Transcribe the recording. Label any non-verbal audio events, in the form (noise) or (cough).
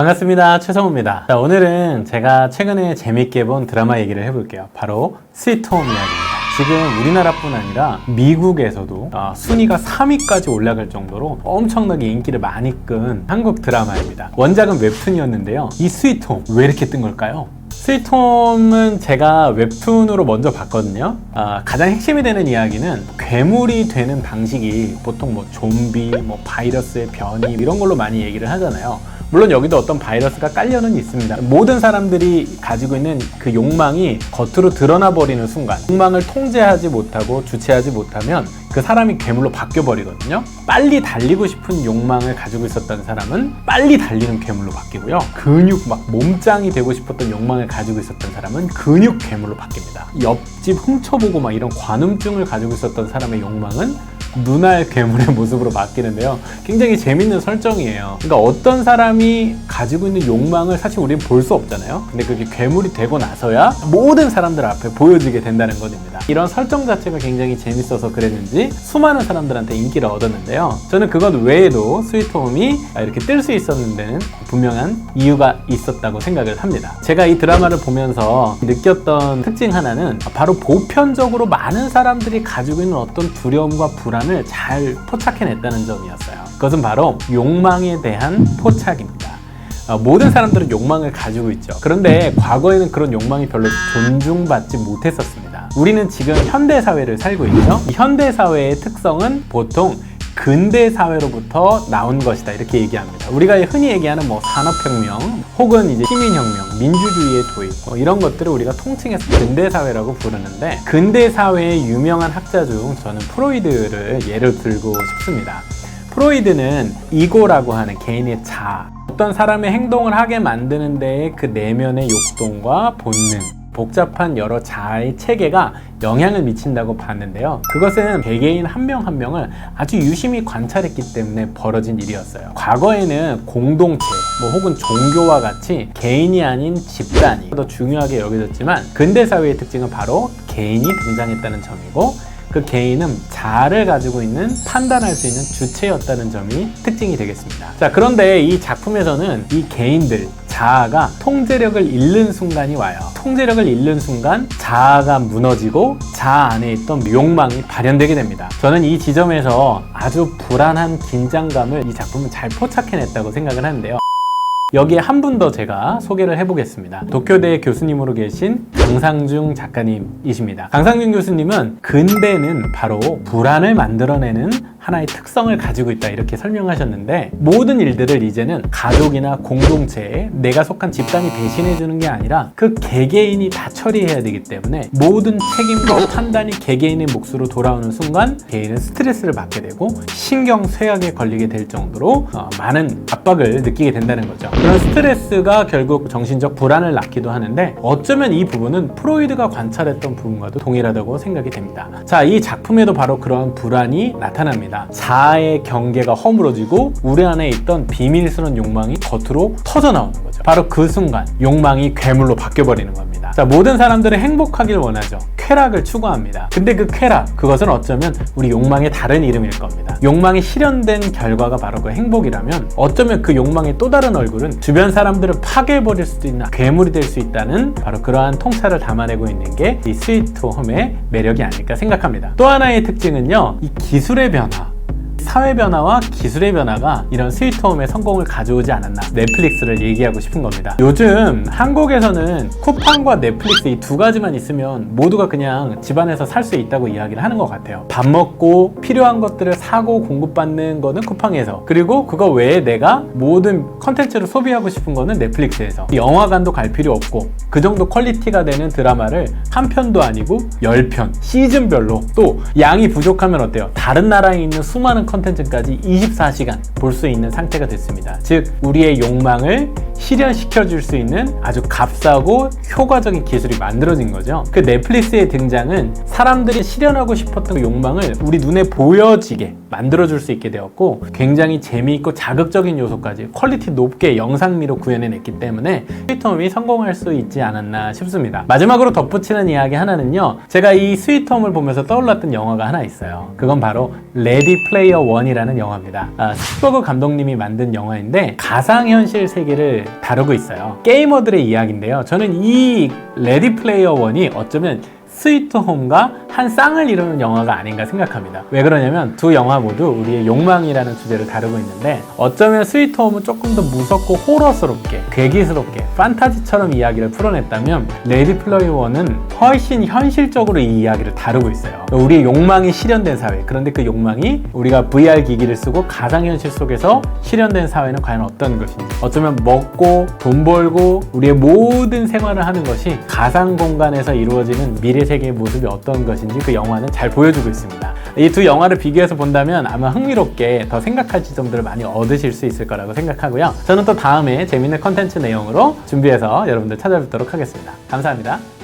반갑습니다. 최성우입니다. 자, 오늘은 제가 최근에 재밌게 본 드라마 얘기를 해볼게요. 바로 스위트홈 이야기입니다. 지금 우리나라뿐 아니라 미국에서도 아, 순위가 3위까지 올라갈 정도로 엄청나게 인기를 많이 끈 한국 드라마입니다. 원작은 웹툰이었는데요. 이 스위트홈 왜 이렇게 뜬 걸까요? 스위트홈은 제가 웹툰으로 먼저 봤거든요. 아, 가장 핵심이 되는 이야기는 괴물이 되는 방식이 보통 뭐 좀비, 뭐 바이러스의 변이 이런 걸로 많이 얘기를 하잖아요. 물론 여기도 어떤 바이러스가 깔려는 있습니다. 모든 사람들이 가지고 있는 그 욕망이 겉으로 드러나 버리는 순간, 욕망을 통제하지 못하고 주체하지 못하면 그 사람이 괴물로 바뀌어 버리거든요. 빨리 달리고 싶은 욕망을 가지고 있었던 사람은 빨리 달리는 괴물로 바뀌고요. 근육 막 몸짱이 되고 싶었던 욕망을 가지고 있었던 사람은 근육 괴물로 바뀝니다. 옆집 훔쳐보고 막 이런 관음증을 가지고 있었던 사람의 욕망은 눈알 괴물의 (laughs) 모습으로 바뀌는데요. 굉장히 재밌는 설정이에요. 그러니까 어떤 사람이 가지고 있는 욕망을 사실 우리는 볼 수 없잖아요. 근데 그게 괴물이 되고 나서야 모든 사람들 앞에 보여지게 된다는 것입니다. 이런 설정 자체가 굉장히 재밌어서 그랬는지 수많은 사람들한테 인기를 얻었는데요. 저는 그것 외에도 스위트홈이 이렇게 뜰 수 있었는 데는 분명한 이유가 있었다고 생각을 합니다. 제가 이 드라마를 보면서 느꼈던 특징 하나는 바로 보편적으로 많은 사람들이 가지고 있는 어떤 두려움과 불안 을 잘 포착해냈다는 점이었어요. 그것은 바로 욕망에 대한 포착입니다. 어, 모든 사람들은 욕망을 가지고 있죠. 그런데 과거에는 그런 욕망이 별로 존중받지 못했었습니다. 우리는 지금 현대 사회를 살고 있죠. 이 현대 사회의 특성은 보통 근대 사회로부터 나온 것이다 이렇게 얘기합니다. 우리가 흔히 얘기하는 뭐 산업혁명 혹은 이제 시민혁명, 민주주의의 도입 뭐 이런 것들을 우리가 통칭해서 근대 사회라고 부르는데 근대 사회의 유명한 학자 중 저는 프로이드를 예를 들고 싶습니다. 프로이드는 이고라고 하는 개인의 자아, 어떤 사람의 행동을 하게 만드는 데에 그 내면의 욕동과 본능, 복잡한 여러 자아의 체계가 영향을 미친다고 봤는데요. 그것은 개개인 한명한 명을 아주 유심히 관찰했기 때문에 벌어진 일이었어요. 과거에는 공동체, 뭐 혹은 종교와 같이 개인이 아닌 집단이 더 중요하게 여겨졌지만 근대 사회의 특징은 바로 개인이 등장했다는 점이고 그 개인은 자아를 가지고 있는 판단할 수 있는 주체였다는 점이 특징이 되겠습니다. 자, 그런데 이 작품에서는 이 개인들, 자아가 통제력을 잃는 순간이 와요. 통제력을 잃는 순간 자아가 무너지고 자아 안에 있던 욕망이 발현되게 됩니다. 저는 이 지점에서 아주 불안한 긴장감을 이 작품은 잘 포착해냈다고 생각을 하는데요. 여기에 한 분 더 제가 소개를 해보겠습니다. 도쿄대 교수님으로 계신 강상중 작가님이십니다. 강상중 교수님은 근대는 바로 불안을 만들어내는 하나의 특성을 가지고 있다 이렇게 설명하셨는데 모든 일들을 이제는 가족이나 공동체에 내가 속한 집단이 대신해 주는 게 아니라 그 개개인이 다 처리해야 되기 때문에 모든 책임과 판단이 개개인의 몫으로 돌아오는 순간 개인은 스트레스를 받게 되고 신경 쇠약에 걸리게 될 정도로 어, 많은 압박을 느끼게 된다는 거죠. 그런 스트레스가 결국 정신적 불안을 낳기도 하는데 어쩌면 이 부분은 프로이드가 관찰했던 부분과도 동일하다고 생각이 됩니다. 자, 이 작품에도 바로 그러한 불안이 나타납니다. 자아의 경계가 허물어지고 우리 안에 있던 비밀스러운 욕망이 겉으로 터져 나오는 거죠. 바로 그 순간 욕망이 괴물로 바뀌어 버리는 겁니다. 자, 모든 사람들은 행복하길 원하죠. 쾌락을 추구합니다. 근데 그 쾌락, 그것은 어쩌면 우리 욕망의 다른 이름일 겁니다. 욕망이 실현된 결과가 바로 그 행복이라면 어쩌면 그 욕망의 또 다른 얼굴은 주변 사람들을 파괴해버릴 수도 있는 괴물이 될 수 있다는 바로 그러한 통찰을 담아내고 있는 게 이 스위트 홈의 매력이 아닐까 생각합니다. 또 하나의 특징은요, 이 기술의 변화. 사회 변화와 기술의 변화가 이런 스위트홈의 성공을 가져오지 않았나 넷플릭스를 얘기하고 싶은 겁니다. 요즘 한국에서는 쿠팡과 넷플릭스 이 두 가지만 있으면 모두가 그냥 집안에서 살 수 있다고 이야기를 하는 것 같아요. 밥 먹고 필요한 것들을 사고 공급받는 거는 쿠팡에서 그리고 그거 외에 내가 모든 컨텐츠를 소비하고 싶은 거는 넷플릭스에서. 영화관도 갈 필요 없고 그 정도 퀄리티가 되는 드라마를 한 편도 아니고 10편 시즌별로 또 양이 부족하면 어때요? 다른 나라에 있는 수많은 컨텐츠 까지 24시간 볼 수 있는 상태가 됐습니다. 즉, 우리의 욕망을 실현시켜 줄 수 있는 아주 값싸고 효과적인 기술이 만들어진 거죠. 그 넷플릭스의 등장은 사람들이 실현하고 싶었던 그 욕망을 우리 눈에 보여지게 만들어줄 수 있게 되었고 굉장히 재미있고 자극적인 요소까지 퀄리티 높게 영상미로 구현해냈기 때문에 스위트홈이 성공할 수 있지 않았나 싶습니다. 마지막으로 덧붙이는 이야기 하나는요. 제가 이 스위트홈을 보면서 떠올랐던 영화가 하나 있어요. 그건 바로 레디 플레이어 원이라는 영화입니다. 아, 스피버그 감독님이 만든 영화인데 가상현실 세계를 다루고 있어요. 게이머들의 이야기인데요. 저는 이 레디 플레이어 원이 어쩌면 스위트 홈과 한 쌍을 이루는 영화가 아닌가 생각합니다. 왜 그러냐면 두 영화 모두 우리의 욕망이라는 주제를 다루고 있는데 어쩌면 스위트 홈은 조금 더 무섭고 호러스럽게, 괴기스럽게, 판타지처럼 이야기를 풀어냈다면 레디 플레이어 원은 훨씬 현실적으로 이 이야기를 다루고 있어요. 우리의 욕망이 실현된 사회. 그런데 그 욕망이 우리가 VR 기기를 쓰고 가상현실 속에서 실현된 사회는 과연 어떤 것인지. 어쩌면 먹고 돈 벌고 우리의 모든 생활을 하는 것이 가상 공간에서 이루어지는 미래 세계의 모습이 어떤 것인지 그 영화는 잘 보여주고 있습니다. 이 두 영화를 비교해서 본다면 아마 흥미롭게 더 생각할 지점들을 많이 얻으실 수 있을 거라고 생각하고요. 저는 또 다음에 재밌는 컨텐츠 내용으로 준비해서 여러분들 찾아뵙도록 하겠습니다. 감사합니다.